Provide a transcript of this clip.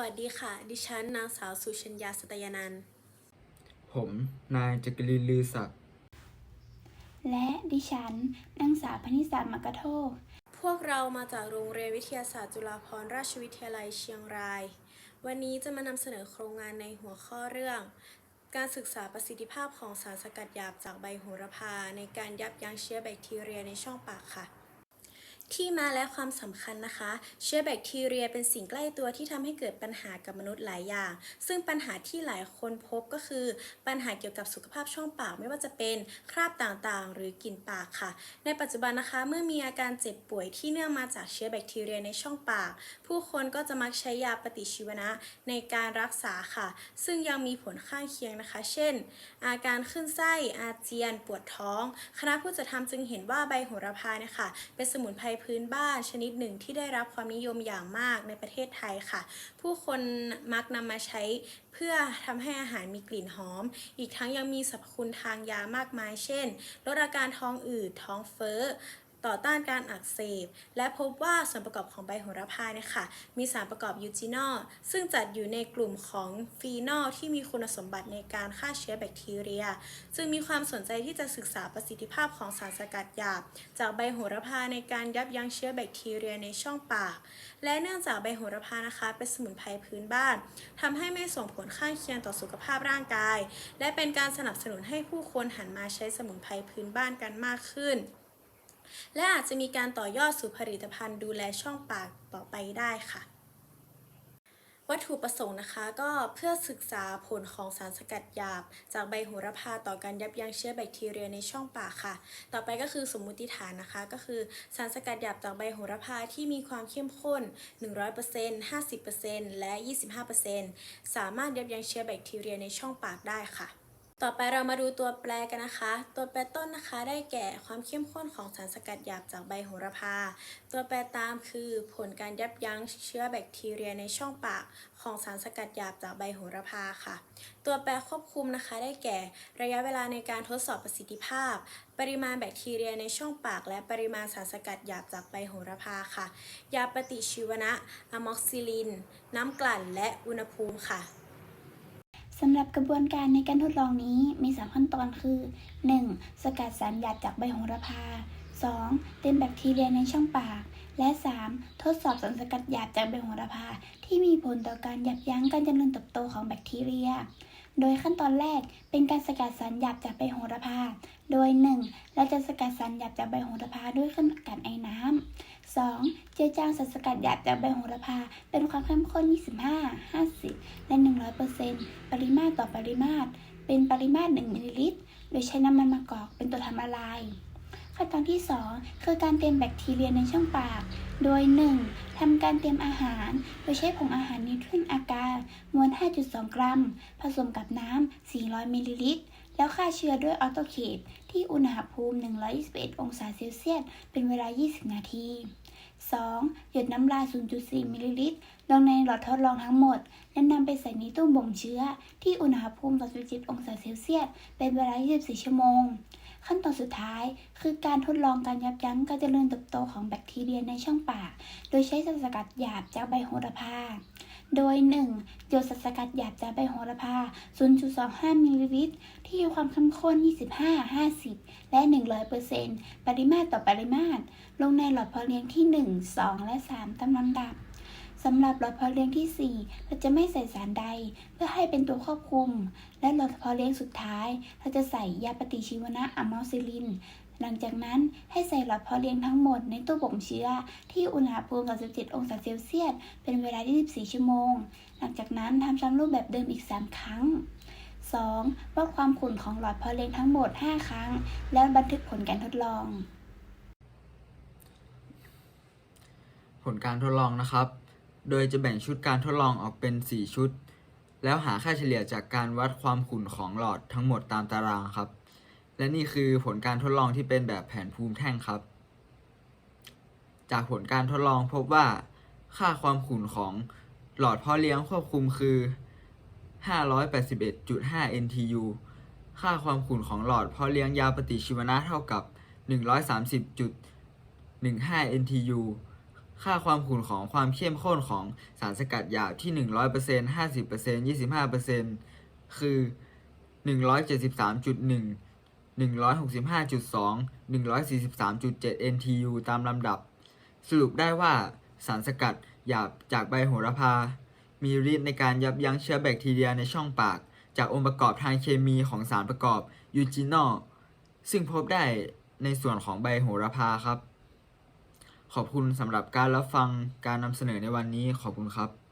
วัสดีค่ะ ดิฉันนางสาวสุชัญญาสตยานันท์ผม นายจักรินลือศักดิ์ และดิฉันนางสาวพนิสามกะโทก พวกเรามาจากโรงเรียนวิทยาศาสตร์จุฬาภรณราชวิทยาลัยเชียงราย วันนี้จะมานำเสนอโครงงานในหัวข้อเรื่อง การศึกษาประสิทธิภาพของสารสกัดหยาบจากใบโหระพา ในการยับยั้งเชื้อแบคทีเรียในช่องปากค่ะ ที่มาและความสำคัญนะคะ เชื้อแบคทีเรียเป็นสิ่งใกล้ตัวที่ทำให้เกิดปัญหากับมนุษย์หลายอย่าง ซึ่งปัญหาที่หลายคนพบก็คือ ปัญหาเกี่ยวกับสุขภาพช่องปากไม่ว่าจะเป็นคราบต่างๆ หรือกลิ่นปากค่ะ ในปัจจุบันนะคะเมื่อมีอาการเจ็บป่วยที่เนื่องมาจากเชื้อแบคทีเรียในช่องปาก ผู้คนก็จะมักใช้ยาปฏิชีวนะในการรักษาค่ะ ซึ่งยังมีผลข้างเคียงนะคะ เช่น อาการขึ้นไส้อาเจียน ปวดท้อง คณะผู้จัดทำจึงเห็นว่าใบโหระพาเนี่ยค่ะเป็นสมุนไพรพื้นบ้านชนิดหนึ่งที่ได้รับความนิยมอย่างมากในประเทศไทยค่ะ ผู้คนมักนำมาใช้เพื่อทำให้อาหารมีกลิ่นหอม อีกทั้งยังมีสรรพคุณทางยามากมาย เช่น ลดอาการท้องอืด ท้องเฟ้อ ต่อต้านการอักเสบ และพบว่าส่วนประกอบของใบโหระพาเนี่ยค่ะ มีสารประกอบยูจินอลซึ่งจัดอยู่ในกลุ่มของฟีนอลที่มีคุณสมบัติในการฆ่าเชื้อแบคทีเรีย จึงมีความสนใจที่จะศึกษาประสิทธิภาพของสารสกัดหยาบ จากใบโหระพาในการยับยั้งเชื้อแบคทีเรียในช่องปาก และเนื่องจากใบโหระพานะคะ เป็นสมุนไพรพื้นบ้านทำให้ไม่ส่งผลข้างเคียงต่อสุขภาพร่างกาย และเป็นการสนับสนุนให้ผู้คนหันมาใช้สมุนไพรพื้นบ้านกันมากขึ้น และอาจจะมีการต่อยอดสู่ผลิตภัณฑ์ดูแลช่องปากต่อไปได้ค่ะ วัตถุประสงค์นะคะก็เพื่อศึกษาผลของสารสกัดหยาบ จากใบโหระพาต่อการยับยั้งเชื้อแบคทีเรียในช่องปากค่ะ ต่อไปก็คือสมมุติฐานนะคะ ก็คือสารสกัดหยาบจากใบโหระพาที่มีความเข้มข้น 100% 50%และ 25%สามารถยับยั้งเชื้อแบคทีเรียในช่องปากได้ค่ะ ต่อไปเรามาดูตัวแปรกันนะคะ ตัวแปรต้นนะคะได้แก่ความเข้มข้นของสารสกัดหยาบจากใบโหระพา ตัวแปรตามคือผลการยับยั้งเชื้อแบคทีเรียในช่องปากของสารสกัดหยาบจากใบโหระพาค่ะ ตัวแปรควบคุมนะคะได้แก่ ระยะเวลาในการทดสอบประสิทธิภาพ ปริมาณแบคทีเรียในช่องปาก และปริมาณสารสกัดหยาบจากใบโหระพาค่ะ ยาปฏิชีวนะอะม็อกซิลิน น้ำกลั่น และอุณหภูมิค่ะ สำหรับกระบวนการในการทดลองนี้มีสามขั้นตอนคือ 1. สกัดสารหยาบจากใบโหระพา 2. เต็มแบคทีเรียในช่องปาก และ 3. ทดสอบสารสกัดหยาบจากใบโหระพา ที่มีผลต่อการยับยั้งการเจริญเติบโตของแบคทีเรีย โดยขั้นตอนแรกเป็นการสกัดสารหยาบจากใบโหระพา โดย 1. เราจะสกัดสารหยาบจากใบโหระพาด้วยเครื่องกัดไอน้ำ 2. เจือจางสารสกัดหยาบจากใบโหระพา เป็นความเข้มข้น 25 50 และ 100%ปริมาตรต่อปริมาตร เป็นปริมาตร 1มิลลิลิตร โดยใช้น้ำมันมะกอกเป็นตัวทำละลายขั้นตอนที่ 2 คือการเตรียมแบคทีเรียในช่องปาก โดย 1. ทำการเตรียมอาหาร โดยใช้ผงอาหารนิวทรีนอากาศมวล 5.2 กรัม ผสมกับน้ำ400มิลลิลิตร แล้วฆ่าเชื้อด้วยออโตเคปที่อุณหภูมิ 121 องศาเซลเซียส เป็นเวลา 20 นาที 2. หยดน้ำลาย 0.4 มิลลิลิตร ลงในหลอดทดลองทั้งหมด และนำไปใส่ในตู้บ่มเชื้อ ที่อุณหภูมิ2.7องศาเซลเซียส เป็นเวลา 24 ชั่วโมง ขั้นตอนสุดท้ายคือการทดลองการยับยั้งการเจริญเติบโตของแบคทีเรียในช่องปาก โดยใช้สารสกัดหยาบจากใบโหระพา โดย 1. หยดสสกัดหยาบจากใบโหระพา 0.25 มิลลิลิตร ที่มีความเข้มข้น 25 50 และ 100%ปริมาตรต่อปริมาตร ลงในหลอดเพาะเลี้ยงที่ 1 2 และ 3 ตามลำดับสำหรับหลอดเพาะเลี้ยงที่ 4 เราจะไม่ใส่สารใด เพื่อให้เป็นตัวควบคุม และหลอดเพาะเลี้ยงสุดท้าย เราจะใส่ยาปฏิชีวนะอะมอซิลิน หลังจากนั้นให้ใส่หลอดเพาะเลี้ยงทั้งหมดในตู้บ่มเชื้อ ที่อุณหภูมิ37องศาเซลเซียส เป็นเวลา 24 ชั่วโมง หลังจากนั้นทำซ้ำรูปแบบเดิมอีก 3 ครั้ง 2. วัดความขุ่นของหลอดเพาะเลี้ยงทั้งหมด 5 ครั้ง แล้วบันทึกผลการทดลอง ผลการทดลองนะครับ โดยจะแบ่งชุดการทดลองออกเป็น 4 ชุด แล้วหาค่าเฉลี่ยจากการวัดความขุ่นของหลอดทั้งหมดตามตารางครับ และนี่คือผลการทดลองที่เป็นแบบแผนภูมิแท่งครับ จากผลการทดลองพบว่าค่าความขุ่นของหลอดพ่อเลี้ยงควบคุมคือ 581.5 NTU ค่าความขุ่นของหลอดพ่อเลี้ยงยาปฏิชีวนะเท่ากับ 130.15 NTU ค่าความขุ่นของความเข้มข้นของสารสกัดหยาบที่ 100% 50% 25%คือ 173.1 165.2 143.7 NTU ตามลำดับ สรุปได้ว่าสารสกัดหยาบจากใบโหระพา มีฤทธิ์ในการยับยั้งเชื้อแบคทีเรียในช่องปาก จากองค์ประกอบทางเคมีของสารประกอบยูจินอลซึ่งพบได้ในส่วนของใบโหระพาครับ ขอบคุณสำหรับการรับฟังการนำเสนอในวันนี้ขอบคุณครับ